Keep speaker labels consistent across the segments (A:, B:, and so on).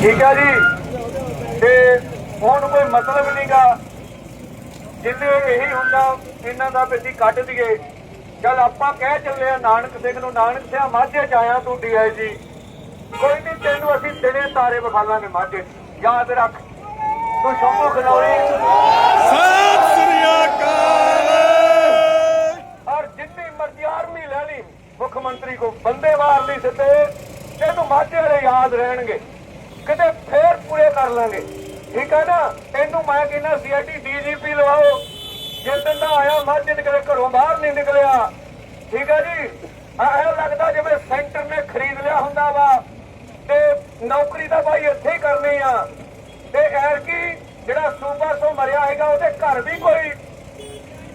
A: ਠੀਕ ਹੈ ਜੀ। ਤੇ ਹੁਣ ਕੋਈ ਮਤਲਬ ਨਹੀਂਗਾ। ਜਿੰਨੇ ਇਹੀ ਹੁੰਦਾ ਇਹਨਾਂ ਦਾ ਅਸੀਂ ਕੱਢ ਦਈਏ। ਚਲ ਆਪਾਂ ਕਹਿ ਚੱਲੇ ਆ ਨਾਨਕ ਸਿੰਘ ਨੂੰ ਨਾਨਕ ਸਿਆ ਮਾਝੇ ਚ ਆਇਆ ਤੂੰ ਡੀਆਈਜੀ ਕੋਈ ਨਹੀਂ ਤੈਨੂੰ ਅਸੀਂ ਦਿਨੇ ਤਾਰੇ ਵਿਖਾਲਾਂਗੇ ਮਾਝੇ। ਯਾਦ ਰੱਖ। ਤੂੰ ਸ਼ੰਭੂ ਖਨੌਰੀ
B: ਸਤਿ ਸ੍ਰੀ ਅਕਾਲ।
A: ਔਰ ਜਿੰਨੀ ਮਰਜ਼ੀ ਆਰਮੀ ਲੈ ਲਈ ਮੁੱਖ ਮੰਤਰੀ ਕੋ ਬੰਦੇ ਵਾਰ ਲਈ ਸਿੱਧੇ। ਤੈਨੂੰ ਮਾਝੇ ਵਾਲੇ ਯਾਦ ਰਹਿਣਗੇ। ਕਿਤੇ ਫੇਰ ਪੂਰੇ ਕਰ ਲਾਂਗੇ। ਠੀਕ ਹੈ ਨਾ? ਇਹਨੂੰ ਮੈਂ ਕਹਿੰਦਾ ਸੀਆਈਟੀ ਡੀਜੀਪੀ ਲਵਾਓ। ਜਿਸ ਦਿਨ ਦਾ ਆਇਆ, ਮਾਝੇ ਕਦੇ ਘਰੋਂ ਬਾਹਰ ਨਹੀਂ ਨਿਕਲਿਆ। ਠੀਕ ਹੈ ਜੀ? ਐਂ ਲੱਗਦਾ ਜਿਵੇਂ ਸੈਂਟਰ ਨੇ ਖਰੀਦ ਲਿਆ ਹੁੰਦਾ ਵਾ। ਤੇ ਨੌਕਰੀ ਤਾਂ ਭਾਈ ਇੱਥੇ ਹੀ ਕਰਨੀ ਆ। ਤੇ ਐਰ ਕੀ ਜਿਹੜਾ ਸੂਬਾ ਤੋਂ ਮਰਿਆ ਹੈਗਾ, ਉਹਦੇ ਘਰ ਵੀ ਕੋਈ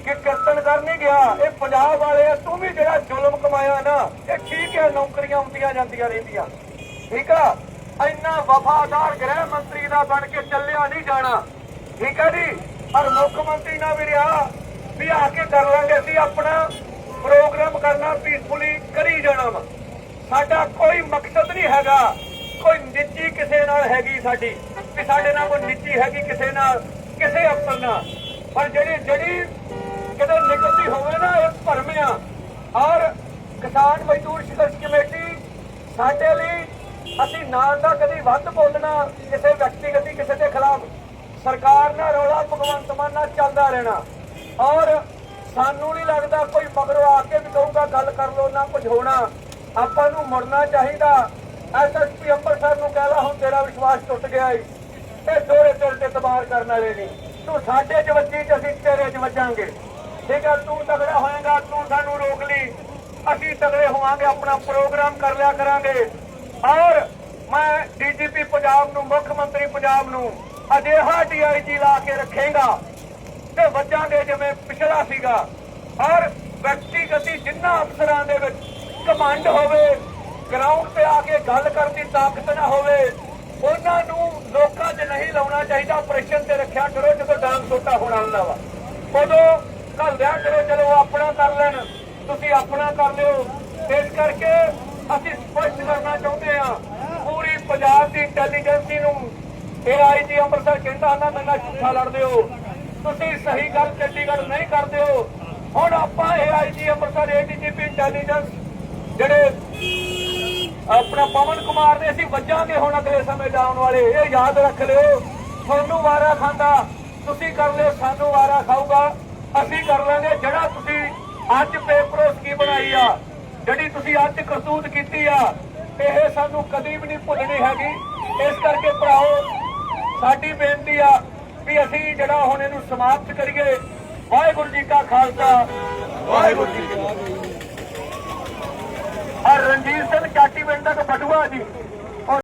A: ਕਿ ਕੀਰਤਨ ਕਰ ਨਹੀਂ ਗਿਆ। ਇਹ ਪੰਜਾਬ ਵਾਲੇ ਆ, ਤੂੰ ਵੀ ਜਿਹੜਾ ਜ਼ੁਲਮ ਕਮਾਇਆ ਨਾ, ਇਹ ਠੀਕ ਹੈ, ਨੌਕਰੀਆਂ ਹੁੰਦੀਆਂ ਜਾਂਦੀਆਂ ਰਹਿੰਦੀਆਂ। ਠੀਕ ਆ? ਇੰਨਾ ਵਫਾਦਾਰ ਗ੍ਰਹਿ ਮੰਤਰੀ ਦਾ ਬਣ ਕੇ ਚੱਲਿਆ ਨਹੀਂ ਜਾਣਾ। ਠੀਕ ਹੈ ਜੀ? ਪਰ ਮੁੱਖ ਮੰਤਰੀ ਨਾਲ ਵੀ ਰਿਹਾ, ਵੀ ਆ ਕੇ ਕਰ ਲਾਂਗੇ, ਅਸੀਂ ਆਪਣਾ ਪ੍ਰੋਗਰਾਮ ਕਰਨਾ ਪੀਸਫੁਲੀ ਕਰੀ ਜਾਣਾ ਵਾ। ਸਾਡਾ ਕੋਈ ਮਕਸਦ ਨਹੀਂ ਹੈਗਾ, ਕੋਈ ਨਿੱਜੀ ਕਿਸੇ ਨਾਲ ਹੈਗੀ ਸਾਡੀ ਕਿ ਸਾਡੇ ਨਾਲ ਕੋਈ ਨਿੱਜੀ ਹੈਗੀ ਕਿਸੇ ਨਾਲ, ਕਿਸੇ ਅਫਸਰ ਨਾਲ। ਪਰ ਜਿਹੜੀ ਜਿਹੜੀ ਕਿਤੇ ਨਿਕਲਦੀ ਹੋਵੇ ਨਾ ਇਹ ਭਰਮਿਆ ਔਰ ਕਿਸਾਨ ਮਜ਼ਦੂਰ ਸੰਘਰਸ਼ ਕਮੇਟੀ ਸਾਡੇ ਲਈ ਅਸੀਂ ਨਾਂ ਦਾ ਕਦੀ ਵੱਧ ਬੋਲਣਾ ਕਿਸੇ ਵਿਅਕਤੀਗਤ ਕਿਸੇ ਦੇ ਖਿਲਾਫ। ਸਰਕਾਰ ਨਾਲ ਰੌਲਾ ਭਗਵੰਤ ਮਾਨ ਨਾਲ ਚੱਲਦਾ ਰਹਿਣਾ। ਔਰ ਸਾਨੂੰ ਨਹੀਂ ਲੱਗਦਾ ਕੋਈ ਮਗਰੋਂ ਆ ਕੇ ਵੀ ਕਹੂਗਾ, ਗੱਲ ਕਰ ਲੋ ਨਾ ਕੁਝ ਹੋਣਾ। ਆਪਾਂ ਨੂੰ ਮੁੜਨਾ ਚਾਹੀਦਾ। ਐਸਐਸਪੀ ਅੰਮ੍ਰਿਤਸਰ ਨੂੰ ਕਹਿ ਲਾ, ਹੁਣ ਤੇਰਾ ਵਿਸ਼ਵਾਸ ਟੁੱਟ ਗਿਆ ਈ ਇਹ ਦੋਰੇ ਤੇਰੇ ਤੇ ਤਬਾਰ ਕਰਨ ਵਾਲੇ ਨਹੀਂ। ਤੂੰ ਸਾਡੇ ਚ ਵੱਜੀ ਤੇ ਅਸੀਂ ਤੇਰੇ ਚ ਵੱਜਾਂਗੇ। ਠੀਕ ਹੈ ਤੂੰ ਤਗੜਾ ਹੋਏਗਾ, ਤੂੰ ਸਾਨੂੰ ਰੋਕ ਲਈ। ਅਸੀਂ ਤਗੜੇ ਹੋਵਾਂਗੇ, ਆਪਣਾ ਪ੍ਰੋਗਰਾਮ ਕਰ ਲਿਆ ਕਰਾਂਗੇ। ਔਰ ਮੈਂ ਡੀਜੀਪੀ ਪੰਜਾਬ ਨੂੰ, ਮੁੱਖ ਮੰਤਰੀ ਪੰਜਾਬ ਨੂੰ ਅਜਿਹਾ ਡੀਆਈਜੀ ਲਾ ਕੇ ਰੱਖੇਗਾ ਤੇ ਵੱਜਾਂਗੇ ਜਿਵੇਂ ਪਿਛਲਾ ਸੀਗਾ। ਔਰ ਵਿਅਕਤੀਗਤੀ ਜਿੰਨਾ ਅਫਸਰਾਂ ਦੇ ਵਿੱਚ ਕਮਾਂਡ ਹੋਵੇ ਗਰਾਊਂਡ ਤੇ ਆ ਕੇ ਗੱਲ ਕਰਨ ਦੀ ਤਾਕਤ ਨਾ ਹੋਵੇ, ਉਹਨਾਂ ਨੂੰ ਲੋਕਾਂ 'ਚ ਨਹੀਂ ਲਾਉਣਾ ਚਾਹੀਦਾ ਆਪਰੇਸ਼ਨ ਤੇ ਰੱਖਿਆ ਕਰੋ, ਜਦੋਂ ਡਾਂਗ ਸੋਟਾ ਹੋਣਾ ਹੁੰਦਾ ਵਾ। ਉਦੋਂ ਘੱਲਦਿਆਂ ਕਰੋ ਚਲੋ, ਆਪਣਾ ਕਰ ਲੈਣ, ਤੁਸੀਂ ਆਪਣਾ ਕਰ ਲਿਓ। ਇਸ ਕਰਕੇ ਅਸੀਂ ਸਪਸ਼ਟ ਕਰਨਾ ਚਾਹੁੰਦੇ ਇੰਟੈਲੀਜੈਂਸੀ ਨੂੰ ਇਹ ਅੰਮ੍ਰਿਤਸਰ ਕਹਿੰਦਾ ਨਾ ਮੇਰੇ ਝੂਠਾ ਲੜਦੇ ਹੋ। ਤੁਸੀਂ ਸਹੀ ਗੱਲ ਚੰਡੀਗੜ੍ਹ ਨਹੀਂ ਕਰਦੇ ਹੋ। ਹੁਣ ਆਪਾਂ ਇਹ ਅੰਮ੍ਰਿਤਸਰ ਏਡੀਜੀਪੀ ਇੰਟੈਲੀਜੈਂਸ ਜਿਹੜੇ ਆਪਣਾ ਪਵਨ ਕੁਮਾਰ ਦੇ ਅਸੀਂ ਵੱਜਾਂਗੇ ਹੁਣ ਅਗਲੇ ਸਮੇਂ ਚ ਵਾਲੇ। ਇਹ ਯਾਦ ਰੱਖ ਲਿਓ, ਤੁਹਾਨੂੰ ਵਾਰਾ ਖਾਂਦਾ, ਤੁਸੀਂ ਕਰ ਲਿਓ, ਸਾਨੂੰ ਵਾਰਾ ਖਾਊਗਾ। ਅਸੀਂ ਕਰ ਲਾਂਗੇ ਜਿਹੜਾ ਤੁਸੀਂ ਅੱਜ ਪੇਪਰੋ ਸਕੀਮ ਬਣਾਈ ਆ, ਜਿਹੜੀ ਤੁਸੀਂ ਅੱਜ ਕਰਤੂਤ ਕੀਤੀ ਆ। ਇਹ ਸਾਨੂੰ ਕਦੀ ਵੀ ਨਹੀਂ ਭੁੱਲਣੀ ਹੈਗੀ। ਇਸ ਕਰਕੇ ਭਰਾਓ ਸਾਡੀ ਬੇਨਤੀ ਆ ਵੀ ਅਸੀਂ ਜਿਹੜਾ ਹੁਣ ਇਹਨੂੰ ਸਮਾਪਤ ਕਰੀਏ ਵਾਹਿਗੁਰੂ ਜੀ ਕਾ ਖਾਲਸਾ। ਵਾਹਿਗੁਰੂ ਜੀ ਕੀ ਫਤਿਹ। ਔਰ ਰਣਜੀਤ ਸਿੰਘ ਚਾਟੀ ਪਿੰਡ ਦਾ ਬਟੂਆ ਜੀ।